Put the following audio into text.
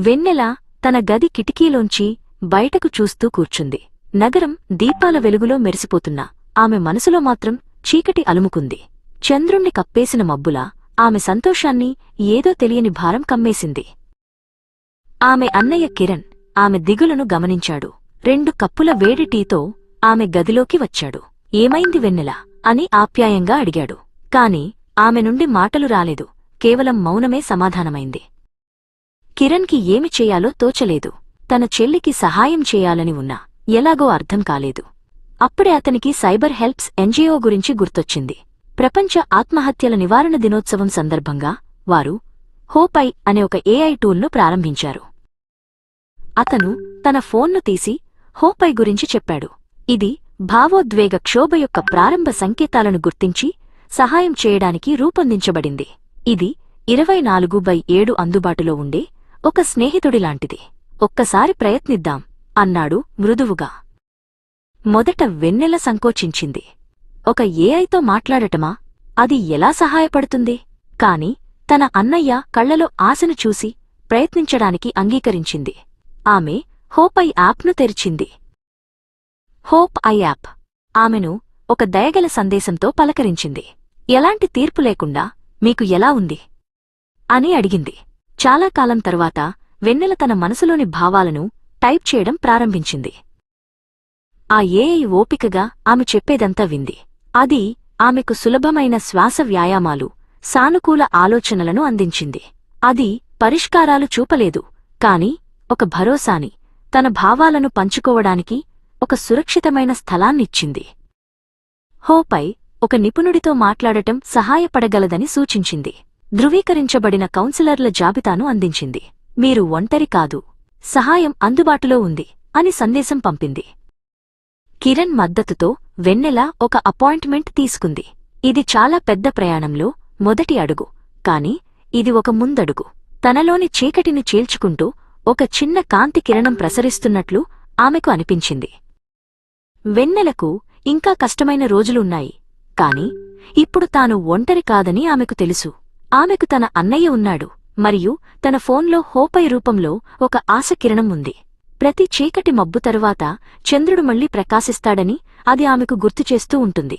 వెన్నెల తన గది కిటికీలోంచి బయటకు చూస్తూ కూర్చుంది. నగరం దీపాల వెలుగులో మెరిసిపోతున్నా ఆమె మనసులో మాత్రం చీకటి అలుముకుంది. చంద్రుణ్ణి కప్పేసిన మబ్బులా ఆమె సంతోషాన్ని ఏదో తెలియని భారం కమ్మేసింది. ఆమె అన్నయ్య కిరణ్ ఆమె దిగులను గమనించాడు. రెండు కప్పుల వేడి టీతో ఆమె గదిలోకి వచ్చాడు. ఏమైంది వెన్నెల? అని ఆప్యాయంగా అడిగాడు. కాని ఆమె నుండి మాటలు రాలేదు. కేవలం మౌనమే సమాధానమైంది. కిరణ్కి ఏమి చేయాలో తోచలేదు. తన చెల్లికి సహాయం చేయాలని ఉన్నా ఎలాగో అర్థం కాలేదు. అప్పుడే అతనికి సైబర్ హెల్ప్స్ ఎన్జీఓ గురించి గుర్తొచ్చింది. ప్రపంచ ఆత్మహత్యల నివారణ దినోత్సవం సందర్భంగా వారు హోపై అనే ఒక ఏఐ టూల్ను ప్రారంభించారు. అతను తన ఫోన్ను తీసి హోపై గురించి చెప్పాడు. ఇది భావోద్వేగ క్షోభ యొక్క ప్రారంభ సంకేతాలను గుర్తించి సహాయం చేయడానికి రూపొందించబడింది. ఇది ఇరవై నాలుగు బై ఏడు అందుబాటులో ఉండే ఒక స్నేహితుడిలాంటిది. ఒక్కసారి ప్రయత్నిద్దాం అన్నాడు మృదువుగా. మొదట వెన్నెల సంకోచించింది. ఒక ఏఐతో మాట్లాడటమా? అది ఎలా సహాయపడుతుంది? కాని తన అన్నయ్య కళ్ళలో ఆశను చూసి ప్రయత్నించడానికి అంగీకరించింది. ఆమె హోప్ ఐ యాప్ను తెరిచింది. హోప్ ఐ యాప్ ఆమెను ఒక దయగల సందేశంతో పలకరించింది. ఎలాంటి తీర్పు లేకుండా మీకు ఎలా ఉంది? అని అడిగింది. చాలా కాలం తరువాత వెన్నెల తన మనసులోని భావాలను టైప్ చేయడం ప్రారంభించింది. ఆ ఏఐ ఓపికగా ఆమె చెప్పేదంతా వింది. అది ఆమెకు సులభమైన శ్వాస వ్యాయామాలు సానుకూల ఆలోచనలను అందించింది. అది పరిష్కారాలు చూపలేదు కాని ఒక భరోసాని తన భావాలను పంచుకోవడానికి ఒక సురక్షితమైన స్థలాన్నిచ్చింది. హోపై ఒక నిపుణుడితో మాట్లాడటం సహాయపడగలదని సూచించింది. ధృవీకరించబడిన కౌన్సిలర్ల జాబితాను అందించింది. మీరు ఒంటరి కాదు. సహాయం అందుబాటులో ఉంది అని సందేశం పంపింది. కిరణ్ మద్దతుతో వెన్నెల ఒక అపాయింట్మెంట్ తీసుకుంది. ఇది చాలా పెద్ద ప్రయాణంలో మొదటి అడుగు. కాని ఇది ఒక ముందడుగు. తనలోని చీకటిని చీల్చుకుంటూ ఒక చిన్న కాంతి కిరణం ప్రసరిస్తున్నట్లు ఆమెకు అనిపించింది. వెన్నెలకు ఇంకా కష్టమైన రోజులున్నాయి. కాని ఇప్పుడు తాను ఒంటరి కాదని ఆమెకు తెలుసు. ఆమెకు తన అన్నయ్య ఉన్నాడు. మరియు తన ఫోన్లో హోపై రూపంలో ఒక ఆశ కిరణం ఉంది. ప్రతి చీకటి మబ్బు తరువాత చంద్రుడు మళ్ళీ ప్రకాశిస్తాడని అది ఆమెకు గుర్తుచేస్తూ ఉంటుంది.